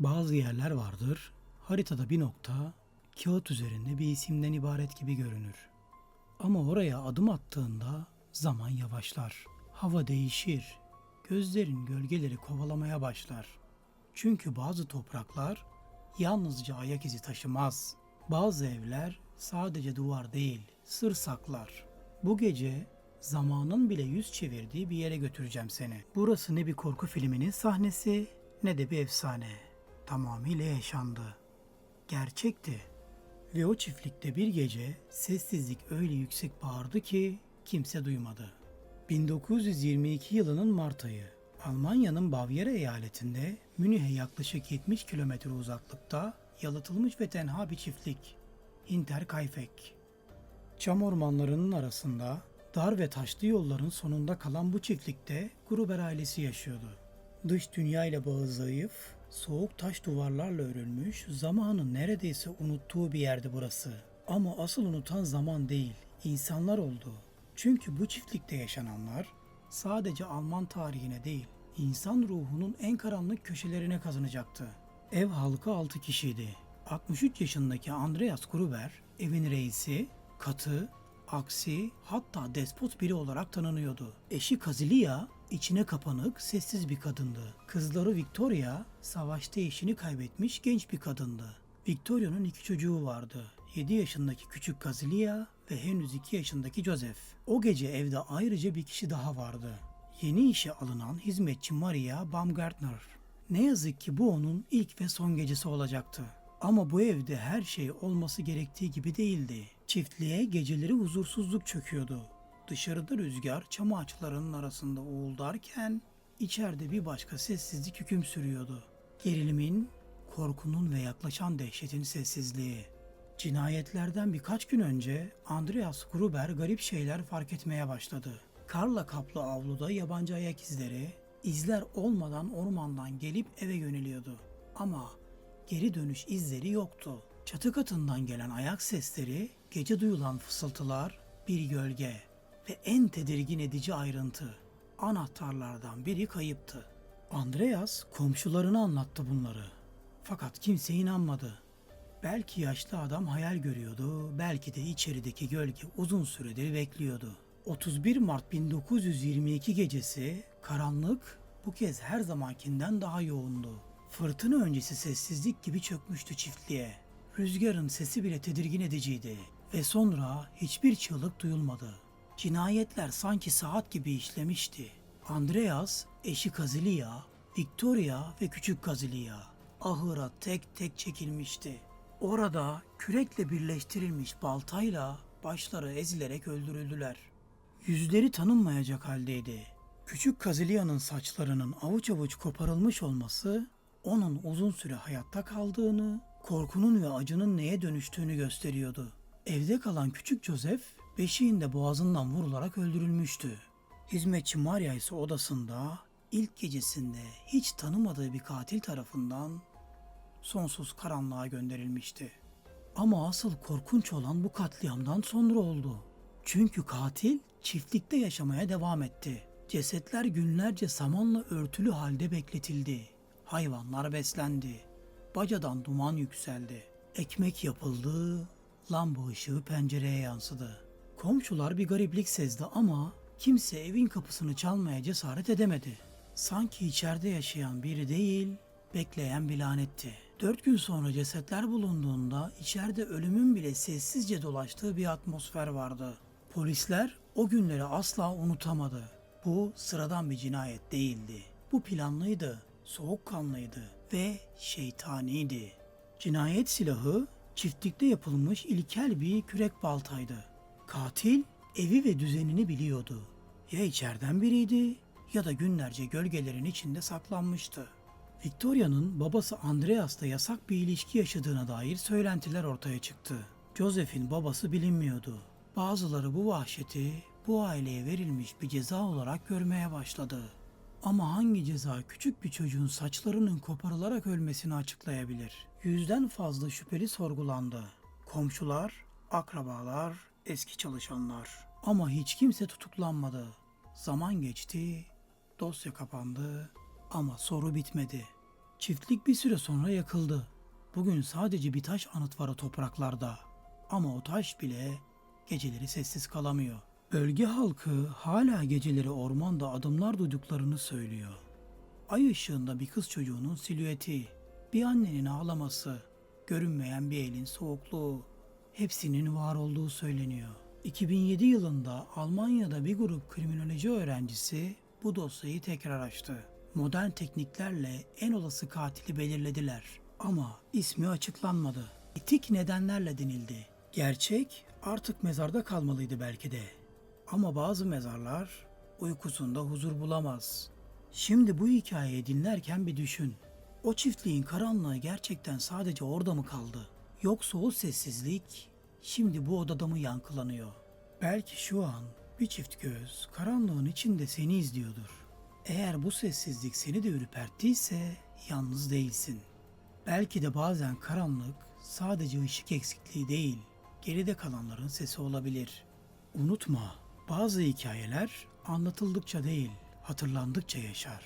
Bazı yerler vardır, haritada bir nokta, kağıt üzerinde bir isimden ibaret gibi görünür. Ama oraya adım attığında zaman yavaşlar. Hava değişir. Gözlerin gölgeleri kovalamaya başlar. Çünkü bazı topraklar yalnızca ayak izi taşımaz. Bazı evler sadece duvar değil, sır saklar. Bu gece zamanın bile yüz çevirdiği bir yere götüreceğim seni. Burası ne bir korku filminin sahnesi ne de bir efsane. Tamamıyla yaşandı. Gerçekti. Ve o çiftlikte bir gece sessizlik öyle yüksek bağırdı ki kimse duymadı. 1922 yılının Mart ayı. Almanya'nın Bavyera eyaletinde Münih'e yaklaşık 70 kilometre uzaklıkta yalıtılmış ve tenha bir çiftlik. Hinterkaifeck. Çam ormanlarının arasında dar ve taşlı yolların sonunda kalan bu çiftlikte Gruber ailesi yaşıyordu. Dış dünya ile bağı zayıf, soğuk taş duvarlarla örülmüş, zamanın neredeyse unuttuğu bir yerdi burası. Ama asıl unutan zaman değil, insanlar oldu. Çünkü bu çiftlikte yaşananlar sadece Alman tarihine değil, insan ruhunun en karanlık köşelerine kazanacaktı. Ev halkı 6 kişiydi. 63 yaşındaki Andreas Gruber, evin reisi, katı, aksi hatta despot biri olarak tanınıyordu. Eşi Kazilia içine kapanık, sessiz bir kadındı. Kızları Victoria savaşta eşini kaybetmiş genç bir kadındı. Victoria'nın iki çocuğu vardı. 7 yaşındaki küçük Kazilia ve henüz 2 yaşındaki Joseph. O gece evde ayrıca bir kişi daha vardı. Yeni işe alınan hizmetçi Maria Baumgartner. Ne yazık ki bu onun ilk ve son gecesi olacaktı. Ama bu evde her şey olması gerektiği gibi değildi. Çiftliğe geceleri huzursuzluk çöküyordu. Dışarıda rüzgar çam ağaçlarının arasında uğuldarken içeride bir başka sessizlik hüküm sürüyordu. Gerilimin, korkunun ve yaklaşan dehşetin sessizliği. Cinayetlerden birkaç gün önce Andreas Gruber garip şeyler fark etmeye başladı. Karla kaplı avluda yabancı ayak izleri, izler olmadan ormandan gelip eve yöneliyordu. Ama geri dönüş izleri yoktu. Çatı katından gelen ayak sesleri, gece duyulan fısıltılar, bir gölge ve en tedirgin edici ayrıntı. Anahtarlardan biri kayıptı. Andreas komşularına anlattı bunları. Fakat kimse inanmadı. Belki yaşlı adam hayal görüyordu, belki de içerideki gölge uzun süredir bekliyordu. 31 Mart 1922 gecesi karanlık bu kez her zamankinden daha yoğundu. Fırtına öncesi sessizlik gibi çökmüştü çiftliğe. Rüzgarın sesi bile tedirgin ediciydi ve sonra hiçbir çığlık duyulmadı. Cinayetler sanki saat gibi işlemişti. Andreas, eşi Kazilia, Victoria ve küçük Kazilia ahıra tek tek çekilmişti. Orada kürekle birleştirilmiş baltayla başları ezilerek öldürüldüler. Yüzleri tanınmayacak haldeydi. Küçük Kazilia'nın saçlarının avuç avuç koparılmış olması onun uzun süre hayatta kaldığını, korkunun ve acının neye dönüştüğünü gösteriyordu. Evde kalan küçük Joseph beşiğinde boğazından vurularak öldürülmüştü. Hizmetçi Maria ise odasında ilk gecesinde hiç tanımadığı bir katil tarafından sonsuz karanlığa gönderilmişti. Ama asıl korkunç olan bu katliamdan sonra oldu. Çünkü katil çiftlikte yaşamaya devam etti. Cesetler günlerce samanla örtülü halde bekletildi. Hayvanlar beslendi. Bacadan duman yükseldi. Ekmek yapıldı. Lamba ışığı pencereye yansıdı. Komşular bir gariplik sezdi ama kimse evin kapısını çalmaya cesaret edemedi. Sanki içeride yaşayan biri değil, bekleyen bir lanetti. Dört gün sonra cesetler bulunduğunda içeride ölümün bile sessizce dolaştığı bir atmosfer vardı. Polisler o günleri asla unutamadı. Bu sıradan bir cinayet değildi. Bu planlıydı, soğukkanlıydı ve şeytaniydi. Cinayet silahı çiftlikte yapılmış ilkel bir kürek baltaydı. Katil evi ve düzenini biliyordu. Ya içeriden biriydi ya da günlerce gölgelerin içinde saklanmıştı. Victoria'nın babası Andreas'la yasak bir ilişki yaşadığına dair söylentiler ortaya çıktı. Joseph'in babası bilinmiyordu. Bazıları bu vahşeti bu aileye verilmiş bir ceza olarak görmeye başladı. Ama hangi ceza küçük bir çocuğun saçlarının koparılarak ölmesini açıklayabilir? Yüzden fazla şüpheli sorgulandı. Komşular, akrabalar, eski çalışanlar. Ama hiç kimse tutuklanmadı. Zaman geçti, dosya kapandı ama soru bitmedi. Çiftlik bir süre sonra yakıldı. Bugün sadece bir taş anıt var o topraklarda. Ama o taş bile geceleri sessiz kalamıyor. Bölge halkı hala geceleri ormanda adımlar duyduklarını söylüyor. Ay ışığında bir kız çocuğunun silüeti, bir annenin ağlaması, görünmeyen bir elin soğukluğu, hepsinin var olduğu söyleniyor. 2007 yılında Almanya'da bir grup kriminoloji öğrencisi bu dosyayı tekrar açtı. Modern tekniklerle en olası katili belirlediler ama ismi açıklanmadı. Etik nedenlerle denildi. Gerçek artık mezarda kalmalıydı belki de. Ama bazı mezarlar uykusunda huzur bulamaz. Şimdi bu hikayeyi dinlerken bir düşün. O çiftliğin karanlığı gerçekten sadece orada mı kaldı? Yoksa o sessizlik şimdi bu odada mı yankılanıyor? Belki şu an bir çift göz karanlığın içinde seni izliyordur. Eğer bu sessizlik seni de ürperttiyse yalnız değilsin. Belki de bazen karanlık sadece ışık eksikliği değil, geride kalanların sesi olabilir. Unutma, bazı hikayeler anlatıldıkça değil, hatırlandıkça yaşar.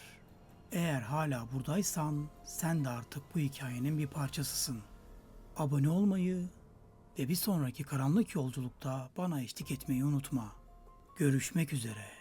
Eğer hala buradaysan sen de artık bu hikayenin bir parçasısın. Abone olmayı ve bir sonraki karanlık yolculukta bana eşlik etmeyi unutma. Görüşmek üzere.